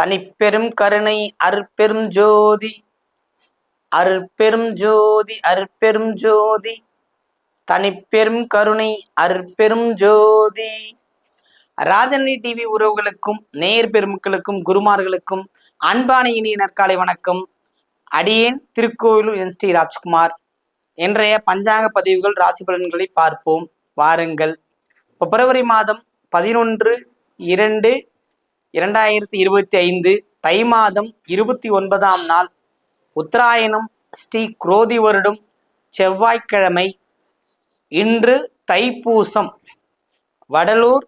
தனிப்பெரும் கருணை அற்பெரும் ஜோதி. அற்பெரும் ஜோதி அற்பெரும் ஜோதி. தனிப்பெரும் கருணை அற்பெரும் ஜோதி. ராஜனி டிவி உறவுகளுக்கும் நேயர் பெருமக்களுக்கும் குருமார்களுக்கும் அன்பான இனிய நற்காலை வணக்கம். அடியேன் திருக்கோவிலூர் என் ஸ்ரீ ராஜ்குமார். இன்றைய பஞ்சாங்க பதிவுகள் ராசி பலன்களை பார்ப்போம். வாருங்கள். பிப்ரவரி மாதம் பதினொன்று இரண்டு இரண்டாயிரத்தி இருபத்தி ஐந்து தை மாதம் இருபத்தி ஒன்பதாம் நாள் உத்தராயணம் ஸ்ரீ குரோதி வருடம் செவ்வாய்க்கிழமை. இன்று தைப்பூசம். வடலூர்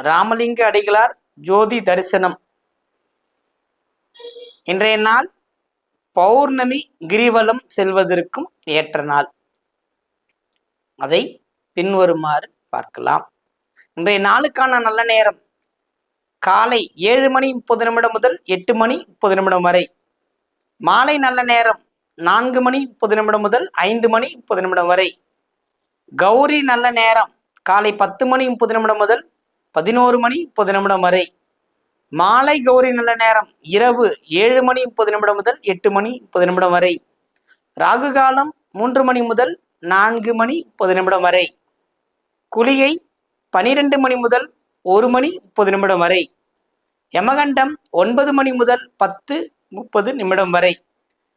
ராமலிங்க அடிகளார் ஜோதி தரிசனம். இன்றைய நாள் பௌர்ணமி கிரிவலம் செல்வதற்கும் ஏற்ற நாள். அதை பின்வருமாறு பார்க்கலாம். இன்றைய நாளுக்கான நல்ல நேரம் காலை ஏழு மணி முப்பது நிமிடம் முதல் எட்டு மணி முப்பது நிமிடம் வரை. மாலை நல்ல நேரம் நான்கு மணி முப்பது நிமிடம் முதல் ஐந்து மணி முப்பது நிமிடம் வரை. கௌரி நல்ல நேரம் காலை பத்து மணி முப்பது நிமிடம் முதல் பதினோரு மணி முப்பது நிமிடம் வரை. மாலை கௌரி நல்ல நேரம் இரவு ஏழு மணி முப்பது நிமிடம் முதல் எட்டு மணி முப்பது நிமிடம் வரை. ராகு காலம் மூன்று மணி முதல் நான்கு மணி முப்பது நிமிடம் வரை. குளிகை பனிரெண்டு மணி முதல் ஒரு மணி முப்பது நிமிடம் வரை. யமகண்டம் ஒன்பது மணி முதல் பத்து முப்பது நிமிடம் வரை.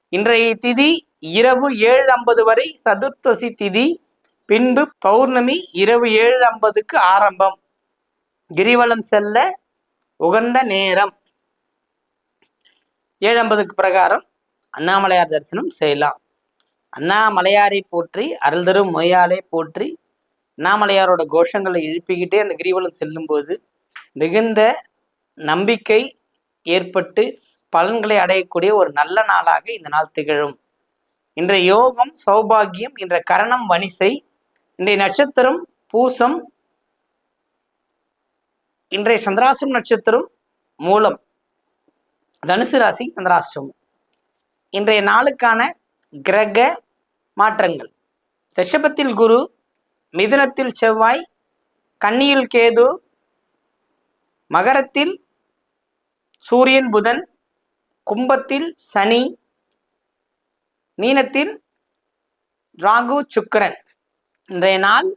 இன்றைய திதி இரவு ஏழு ஐம்பது வரை சதுர்த்தசி திதி பின்பு பௌர்ணமி இரவு ஏழு ஐம்பதுக்கு ஆரம்பம். கிரிவலம் செல்ல உகந்த நேரம். ஏழு ஐம்பதுக்கு பிரகாரம் அண்ணாமலையார் தரிசனம் செய்யலாம். அண்ணாமலையாரை போற்றி அருள் தரும் மொய்யாலே போற்றி அண்ணாமலையாரோட கோஷங்களை எழுப்பிக்கிட்டே அந்த கிரிவலம் செல்லும்போது மிகுந்த நம்பிக்கை ஏற்பட்டு பலன்களை அடையக்கூடிய ஒரு நல்ல நாளாக இந்த நாள் திகழும். இன்றைய யோகம் சௌபாகியம் என்ற கரணம் வனிசை இன்றைய நட்சத்திரம் பூசம் இன்றைய சந்திராசிரம் நட்சத்திரம் மூலம் தனுசு ராசி சந்திராஷ்டிரமம் இன்றைய நாளுக்கான கிரக மாற்றங்கள். ரிஷபத்தில் குரு மிதுனத்தில் செவ்வாய் கன்னியில் கேது மகரத்தில் சூரியன் புதன் கும்பத்தில் சனி மீனத்தில் ராகு சுக்கிரன். இன்றைய நாள்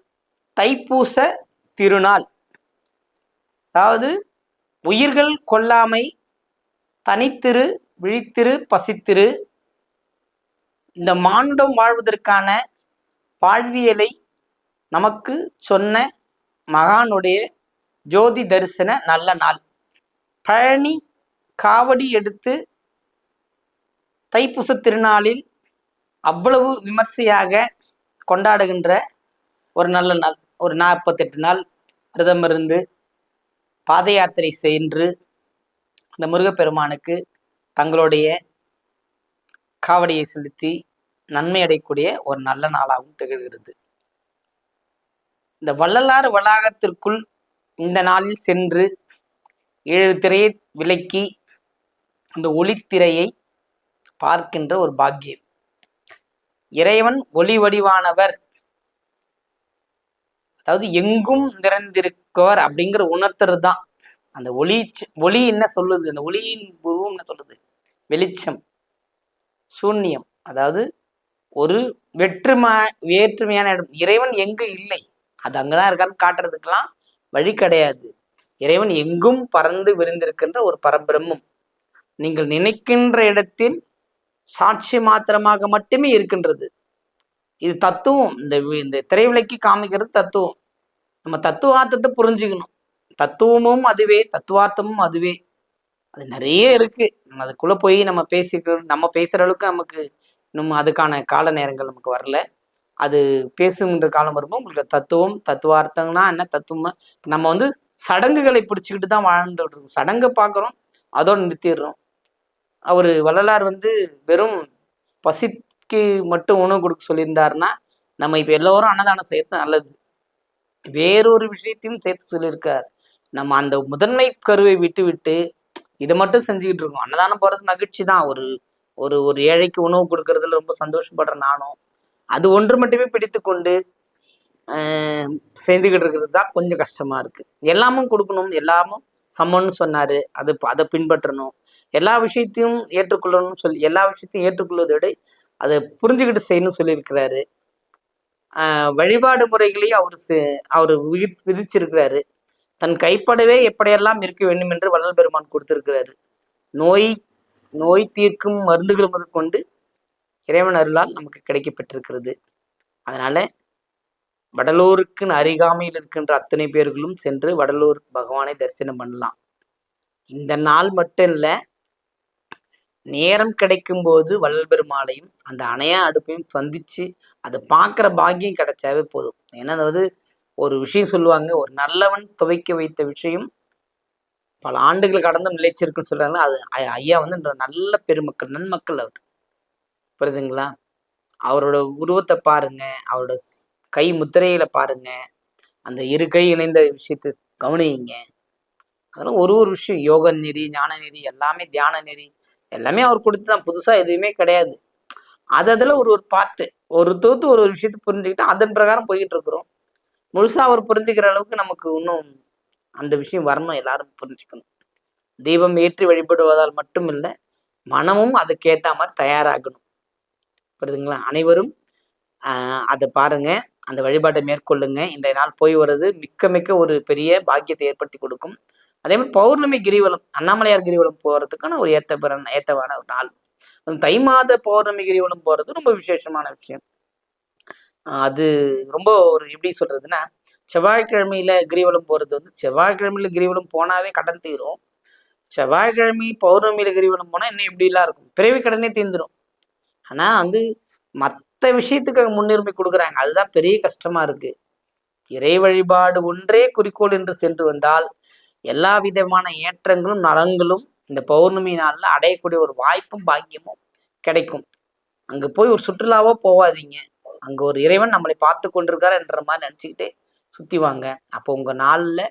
தைப்பூச திருநாள். அதாவது உயிர்கள் கொல்லாமை தனித்திரு விழித்திரு பசித்திரு இந்த மானுடம் வாழ்வதற்கான வாழ்வியலை நமக்கு சொன்ன மகானுடைய ஜோதி தரிசன நல்ல நாள். பழனி காவடி எடுத்து தைப்பூச திருநாளில் அவ்வளவு விமர்சையாக கொண்டாடுகின்ற ஒரு நல்ல நாள். ஒரு நாற்பத்தெட்டு நாள் விரதம் இருந்து பாத யாத்திரை சென்று அந்த முருகப்பெருமானுக்கு தங்களுடைய காவடியை செலுத்தி நன்மை அடையக்கூடிய ஒரு நல்ல நாளாகவும் திகழ்கிறது. இந்த வள்ளலார் வளாகத்திற்குள் இந்த நாளில் சென்று ஏழு திரையை விலக்கி அந்த ஒளித்திரையை பார்க்கின்ற ஒரு பாக்கியம். இறைவன் ஒளி வடிவானவர். அதாவது எங்கும் நிறைந்திருக்கவர் அப்படிங்கிற உணர்த்துறது தான். அந்த ஒளி ஒளி என்ன சொல்லுது? அந்த ஒளியின் உருவம் என்ன சொல்லுது? வெளிச்சம் சூன்யம். அதாவது ஒரு வெற்றுமா வேற்றுமையான இடம். இறைவன் எங்கு இல்லை? அது அங்கதான் இருக்கான்னு காட்டுறதுக்கெல்லாம் வழி கிடையாது. இறைவன் எங்கும் பறந்து விரிந்திருக்கின்ற ஒரு பரபிரம்மம். நீங்கள் நினைக்கின்ற இடத்தில் சாட்சி மாத்திரமாக மட்டுமே இருக்கின்றது. இது தத்துவம். இந்த வி- இந்த திரைவிலைக்கு காமிக்கிறது தத்துவம். நம்ம தத்துவார்த்தத்தை புரிஞ்சுக்கணும். தத்துவமும் அதுவே தத்துவார்த்தமும் அதுவே. அது நிறைய இருக்கு. நம்ம அதுக்குள்ள போய் நம்ம பேசிக்க நம்ம பேசுற அளவுக்கு நமக்கு இன்னும் அதுக்கான கால நேரங்கள் நமக்கு வரல. அது பேசுகின்ற காலம் வரும்போது உங்களுக்கு தத்துவம் தத்துவார்த்தம்னா என்ன? தத்துவம் நம்ம வந்து சடங்குகளை பிடிச்சிக்கிட்டு தான் வாழ்ந்துட்டு இருக்கோம். சடங்கை பார்க்குறோம் அதோடு நிறுத்திடுறோம். அவர் வள்ளலார் வந்து வெறும் பசிக்கு மட்டும் உணவு கொடுக்க சொல்லியிருந்தாருன்னா நம்ம இப்போ எல்லோரும் அன்னதானம் செய்யறது நல்லது. வேறொரு விஷயத்தையும் சேர்த்து சொல்லியிருக்கார். நம்ம அந்த முதன்மை கருவை விட்டு விட்டு இதை மட்டும் செஞ்சுக்கிட்டு இருக்கோம். அன்னதானம் போகிறது மகிழ்ச்சி தான். ஒரு ஒரு ஒரு ஏழைக்கு உணவு கொடுக்கறதுல ரொம்ப சந்தோஷப்படுற நானும் அது ஒன்று மட்டுமே பிடித்து கொண்டு சேர்ந்துக்கிட்டு செஞ்சுக்கிட்டு இருக்கிறது தான் கொஞ்சம் கஷ்டமாக இருக்குது எல்லாமும் கொடுக்கணும் எல்லாமும் சமன்னு சொன்னார். அது அதை பின்பற்றணும். எல்லா விஷயத்தையும் ஏற்றுக்கொள்ளணும்னு சொல்லி எல்லா விஷயத்தையும் ஏற்றுக்கொள்வதை விட அதை புரிஞ்சுக்கிட்டு செய்யணும்னு சொல்லியிருக்கிறாரு. வழிபாடு முறைகளையும் அவர் அவர் விதி விதிச்சிருக்கிறாரு. தன் கைப்படவே எப்படியெல்லாம் இருக்க வேண்டும் என்று வள்ளல் பெருமான் கொடுத்திருக்கிறாரு. நோய் நோய் தீர்க்கும் மருந்துகள் முதற்கொண்டு இறைவன் அருளால் நமக்கு கிடைக்கப்பட்டிருக்கிறது. அதனால வடலூருக்கு அருகாமையில் இருக்கின்ற அத்தனை பேர்களும் சென்று வடலூர் பகவானை தரிசனம் பண்ணலாம். இந்த நாள் மட்டும் இல்லை நேரம் கிடைக்கும் போது வள்ளல் பெருமாளையும் அந்த அணையா அடுப்பையும் சந்திச்சு அதை பார்க்குற பாக்கியம் கிடைச்சாவே போதும். ஏன்னா அதாவது ஒரு விஷயம் சொல்லுவாங்க ஒரு நல்லவன் துவைக்க வைத்த விஷயம் பல ஆண்டுகள் கடந்து நிலைச்சிருக்குன்னு சொல்றாங்க அது ஐயா வந்து நல்ல பெருமக்கள் நன்மக்கள் அவர். புரியுதுங்களா அவரோட உருவத்தை பாருங்க. அவரோட கை முத்திரையில பாருங்க. அந்த இரு கை இணைந்த விஷயத்தை கவனியுங்க. அதெல்லாம் ஒரு ஒரு விஷயம். யோக நெறி ஞான நெறி எல்லாமே தியான நெறி. எல்லாமே அவர் கொடுத்து தான் புதுசா எதுவுமே கிடையாது. அது அதில் ஒரு ஒரு பாட்டு ஒரு தோத்து ஒரு ஒரு விஷயத்தை புரிஞ்சுக்கிட்டு அதன் பிரகாரம் போய்கிட்டு இருக்கிறோம். முழுசா அவர் புரிஞ்சுக்கிற அளவுக்கு நமக்கு இன்னும் அந்த விஷயம் வரணும். எல்லாரும் புரிஞ்சுக்கணும். தீபம் ஏற்றி வழிபடுவதால் மட்டும் இல்லை மனமும் அதுக்கேற்ற மாதிரி தயாராகணும். புரியுதுங்களா? அனைவரும் அதை பாருங்க. அந்த வழிபாட்டை மேற்கொள்ளுங்க. இன்றைய நாள் போய் வர்றது மிக்க மிக்க ஒரு பெரிய பாக்கியத்தை ஏற்படுத்தி கொடுக்கும். அதே மாதிரி பௌர்ணமி கிரிவலம் அண்ணாமலையார் கிரிவலம் போகிறதுக்கான ஒரு ஏத்த பிற ஏத்தவான ஒரு நாள். தை மாத பௌர்ணமி கிரிவலம் போகிறது ரொம்ப விசேஷமான விஷயம். அது ரொம்ப ஒரு எப்படி சொல்றதுன்னா செவ்வாய்க்கிழமையில கிரிவலம் போறது வந்து செவ்வாய்க்கிழமையில கிரிவலம் போனாவே கடன் தீரும். செவ்வாய்க்கிழமை பௌர்ணமியில கிரிவலம் போனால் இன்னும் எப்படிலாம் இருக்கும்? பிறவி கடனே தீர்ந்துடும் ஆனால் வந்து மற்ற விஷயத்துக்கு முன்னுரிமை கொடுக்குறாங்க. அதுதான் பெரிய கஷ்டமாக இருக்குது இறை வழிபாடு ஒன்றே குறிக்கோள் என்று சென்று வந்தால் எல்லா விதமான ஏற்றங்களும் நலன்களும் இந்த பௌர்ணமி நாளில் அடையக்கூடிய ஒரு வாய்ப்பும் பாக்கியமும் கிடைக்கும். அங்கே போய் ஒரு சுற்றுலாவோ போகாதீங்க. அங்கே ஒரு இறைவன் நம்மளை பார்த்து கொண்டிருக்கார் என்ற மாதிரி நினச்சிக்கிட்டு சுற்றி வாங்க. அப்போ உங்கள் நாளில்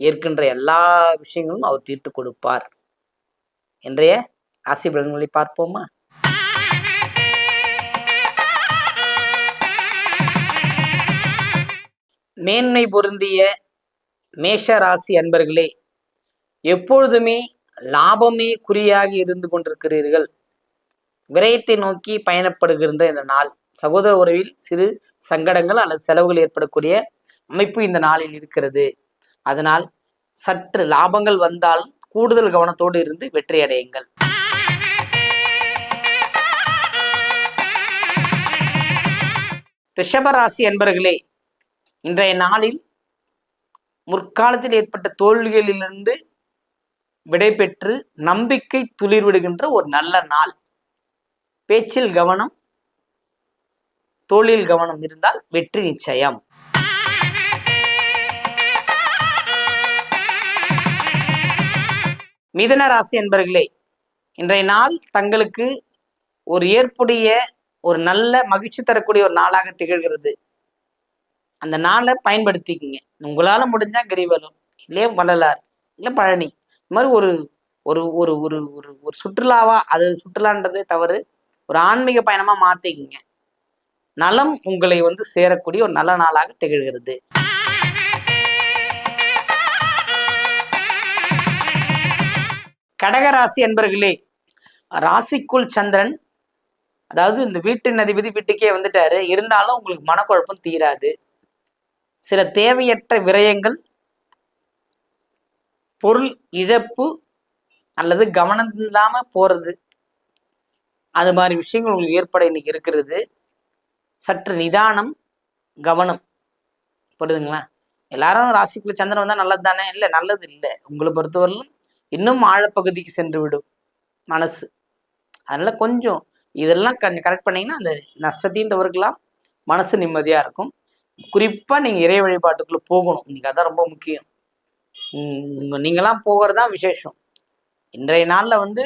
ஏற்கின்ற எல்லா விஷயங்களும் அவர் தீர்த்து கொடுப்பார். இன்றைய ராசி பலன்களை பார்ப்போமா? மேன்மை பொருந்திய மேஷ ராசி அன்பர்களே எப்பொழுதுமே லாபமே குறியாகி இருந்து கொண்டிருக்கிறீர்கள். விரயத்தை நோக்கி பயணப்படுகின்ற இந்த நாள் சகோதர உறவில் சிறு சங்கடங்கள் அல்லது செலவுகள் ஏற்படக்கூடிய அமைப்பு இந்த நாளில் இருக்கிறது. அதனால் சற்று லாபங்கள் வந்தால் கூடுதல் கவனத்தோடு இருந்து வெற்றி அடையுங்கள். ரிஷபராசி என்பர்களே இன்றைய நாளில் முற்காலத்தில் ஏற்பட்ட தோல்விகளிலிருந்து விடைபெற்று நம்பிக்கை துளிர்விடுகின்ற ஒரு நல்ல நாள். பேச்சில் கவனம் தோளில் கவனம் இருந்தால் வெற்றி நிச்சயம். மிதன ராசி என்பர்களே இன்றைய நாள் தங்களுக்கு ஒரு ஏற்புடைய ஒரு நல்ல மகிழ்ச்சி தரக்கூடிய ஒரு நாளாக திகழ்கிறது. அந்த நாளை பயன்படுத்திக்கிங்க. உங்களால முடிஞ்சா கிரிவலம் இல்லையே வள்ளலார் இல்லை பழனி. இந்த மாதிரி ஒரு ஒரு ஒரு ஒரு ஒரு ஒரு சுற்றுலாவா அது சுற்றுலான்றதே தவறு. ஒரு ஆன்மீக பயணமா மாத்திக்கிங்க. நலம் உங்களை வந்து சேரக்கூடிய ஒரு நல்ல நாளாக திகழ்கிறது. கடகராசி என்பர்களே ராசிக்குள் சந்திரன் அதாவது இந்த வீட்டின் அதிபதி வீட்டுக்கே வந்துட்டாரு. இருந்தாலும் உங்களுக்கு மனக்குழப்பம் தீராது. சில தேவையற்ற விரயங்கள் பொருள் இழப்பு அல்லது கவனம் இல்லாமல் போகிறது அது மாதிரி விஷயங்கள் உங்களுக்கு ஏற்பட இன்னைக்கு இருக்கிறது. சற்று நிதானம் கவனம். புரியுதுங்களா? எல்லாரும் ராசிக்குள்ள சந்திரன் வந்தால் நல்லது தானே இல்லை நல்லது இல்லை. உங்களை பொறுத்தவரையிலும் இன்னும் ஆழப்பகுதிக்கு சென்று விடும் மனசு. அதனால் கொஞ்சம் இதெல்லாம் கரெக்ட் பண்ணிங்கன்னா அந்த நஷ்டத்தையும் தவிர்க்கலாம். மனசு நிம்மதியாக இருக்கும். குறிப்பா நீங்க இறை வழிபாட்டுக்குள்ள போகணும். இன்னைக்கு அதான் ரொம்ப முக்கியம். நீங்களாம் போகிறது தான் விசேஷம். இன்றைய நாள்ல வந்து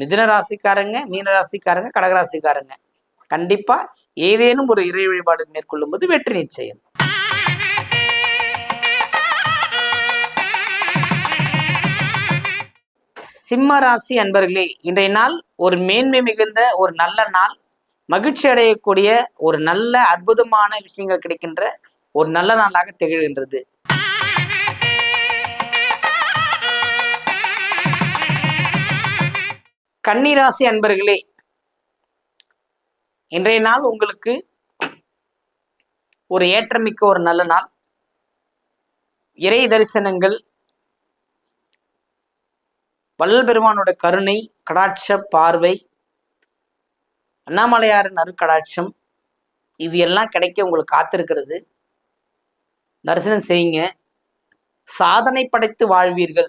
மிதுன ராசிக்காரங்க மீன ராசிக்காரங்க கடகராசிக்காரங்க. கண்டிப்பா ஏதேனும் ஒரு இறை வழிபாடு மேற்கொள்ளும் போது வெற்றி நிச்சயம். சிம்ம ராசி அன்பர்களே இன்றைய நாள் ஒரு மேன்மை மிகுந்த ஒரு நல்ல நாள். மகிழ்ச்சி அடையக்கூடிய ஒரு நல்ல அற்புதமான விஷயங்கள் கிடைக்கின்ற ஒரு நல்ல நாளாக திகழ்கின்றது. கன்னிராசி அன்பர்களே இன்றைய நாள் உங்களுக்கு ஒரு ஏற்றமிக்க ஒரு நல்ல நாள். இறை தரிசனங்கள் வல்லல் பெருமானோட கருணை கடாட்ச பார்வை அண்ணாமலையாரின் அருக்கடாட்சம் இது எல்லாம் கிடைக்க உங்களுக்கு காத்திருக்கிறது. தரிசனம் செய்யுங்க. சாதனை படைத்து வாழ்வீர்கள்.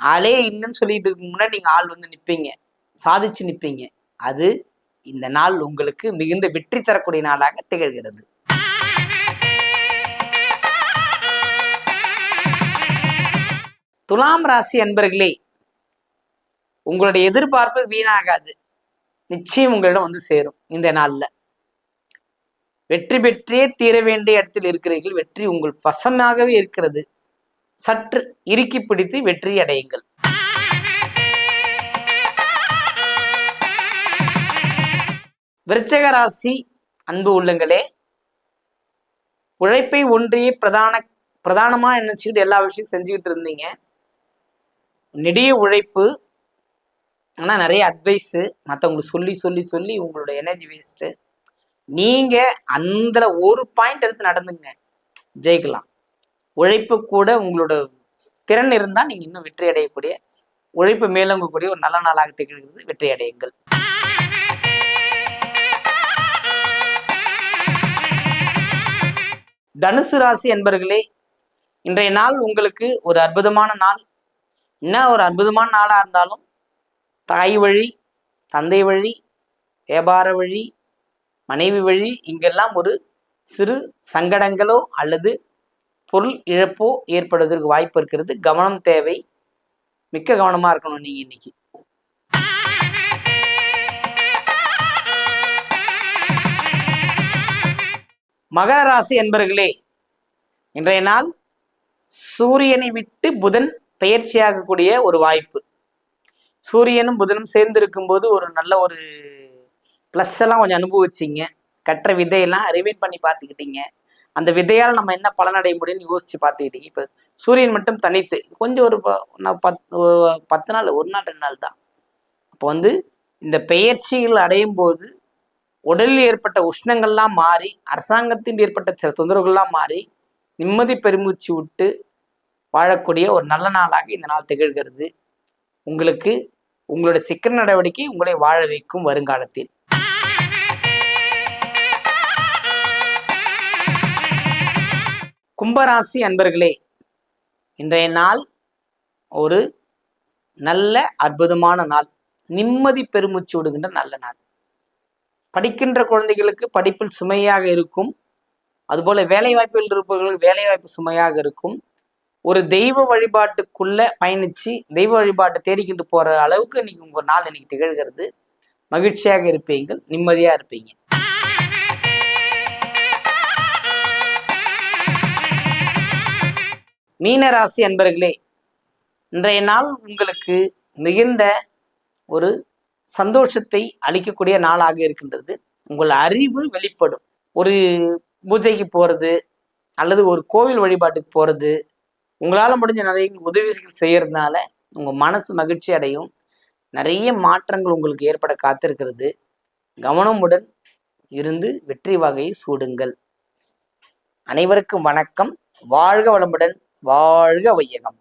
ஆளே இல்லைன்னு சொல்லிட்டு முன்னாடி நீங்கள் ஆள் வந்து நிற்பீங்க சாதிச்சு நிற்பீங்க அது இந்த நாள் உங்களுக்கு மிகுந்த வெற்றி தரக்கூடிய நாளாக திகழ்கிறது. துலாம் ராசி அன்பர்களே உங்களுடைய எதிர்பார்ப்பு வீணாகாது. நிச்சயம் உங்களிடம் வந்து சேரும் இந்த நாளில். வெற்றி பெற்றே தீர வேண்டிய இடத்தில் இருக்கிறீர்கள். வெற்றி உங்கள் வசமாகவே இருக்கிறது. சற்று இறுக்கி பிடித்து வெற்றி அடையுங்கள். விருச்சக ராசி அன்பு உள்ளங்களே உழைப்பை ஒன்றியே பிரதான பிரதானமாக நினச்சிக்கிட்டு எல்லா விஷயம் செஞ்சுக்கிட்டு இருந்தீங்க. நெடிய உழைப்பு ஆனால் நிறைய அட்வைஸு மற்றவங்களுக்கு சொல்லி சொல்லி சொல்லி உங்களோட எனர்ஜி வேஸ்ட்டு நீங்கள் அந்த ஒரு பாயிண்ட் எடுத்து நடந்துங்க. ஜெயிக்கலாம். உழைப்பு கூட உங்களோட திறன் இருந்தால் நீங்கள் இன்னும் வெற்றி அடையக்கூடிய உழைப்பு மேலோங்கக்கூடிய ஒரு நல்ல நாளாக திகழ்கிறது வெற்றி அடையுங்கள். தனுசு ராசி என்பர்களே இன்றைய நாள் உங்களுக்கு ஒரு அற்புதமான நாள். என்ன ஒரு அற்புதமான நாளாக இருந்தாலும் தாய் வழி தந்தை வழி வியாபார வழி மனைவி வழி இங்கெல்லாம் ஒரு சிறு சங்கடங்களோ அல்லது பொருள் இழப்போ ஏற்படுவதற்கு வாய்ப்பு இருக்கிறது. கவனம் தேவை. மிக்க கவனமாக இருக்கணும் நீங்கள் இன்னைக்கு. மகர ராசி என்பர்களே இன்றைய நாள் சூரியனை விட்டு புதன் பெயர்ச்சியாகக்கூடிய ஒரு வாய்ப்பு. சூரியனும் புதனும் சேர்ந்து இருக்கும்போது ஒரு நல்ல ஒரு ப்ளஸ் எல்லாம் கொஞ்சம் அனுபவிச்சிங்க. கற்ற விதையெல்லாம் ரிவைன் பண்ணி பார்த்துக்கிட்டீங்க. அந்த விதையால் நம்ம என்ன பலனடைய முடியும்னு யோசிச்சு பார்த்துக்கிட்டீங்க. இப்போ சூரியன் மட்டும் தனித்து கொஞ்சம் ஒரு பத் பத்து நாள் ஒரு நாள் ரெண்டு நாள் தான். அப்போ வந்து இந்த பெயர்ச்சிகள் அடையும் போது உடலில் ஏற்பட்ட உஷ்ணங்கள்லாம் மாறி அரசாங்கத்தின் ஏற்பட்ட சில தொந்தரவுகள்லாம் மாறி நிம்மதி பெருமூச்சு விட்டு வாழக்கூடிய ஒரு நல்ல நாளாக இந்த நாள் திகழ்கிறது. உங்களுக்கு உங்களுடைய சிக்கன நடவடிக்கை உங்களை வாழ வைக்கும் வருங்காலத்தில். கும்பராசி அன்பர்களே இன்றைய நாள் ஒரு நல்ல அற்புதமான நாள். நிம்மதி பெருமூச்சு விடுகின்ற நல்ல நாள். படிக்கின்ற குழந்தைகளுக்கு படிப்பில் சுமையாக இருக்கும். அதுபோல வேலை வாய்ப்பில் இருப்பவர்களுக்கு வேலை வாய்ப்பு சுமையாக இருக்கும். ஒரு தெய்வ வழிபாட்டுக்குள்ள பயணிச்சு தெய்வ வழிபாட்டை தேடிக்கிட்டு போற அளவுக்கு இன்னைக்கு உங்க நாள் இன்னைக்கு திகழ்கிறது. மகிழ்ச்சியாக இருப்பீங்கள் நிம்மதியா இருப்பீங்க. மீனராசி அன்பர்களே இன்றைய நாள் உங்களுக்கு மிகுந்த ஒரு சந்தோஷத்தை அளிக்கக்கூடிய நாளாக இருக்கின்றது. உங்கள் அறிவு வெளிப்படும். ஒரு பூஜைக்கு போறது அல்லது ஒரு கோவில் வழிபாட்டுக்கு போறது உங்களால் முடிஞ்ச நிறைய உதவிகள் செய்யறதுனால உங்கள் மனசு மகிழ்ச்சி அடையும். நிறைய மாற்றங்கள் உங்களுக்கு ஏற்பட காத்திருக்கிறது. கவனமுடன் இருந்து வெற்றி வகையை சூடுங்கள். அனைவருக்கும் வணக்கம். வாழ்க வளமுடன். வாழ்க வையகம்.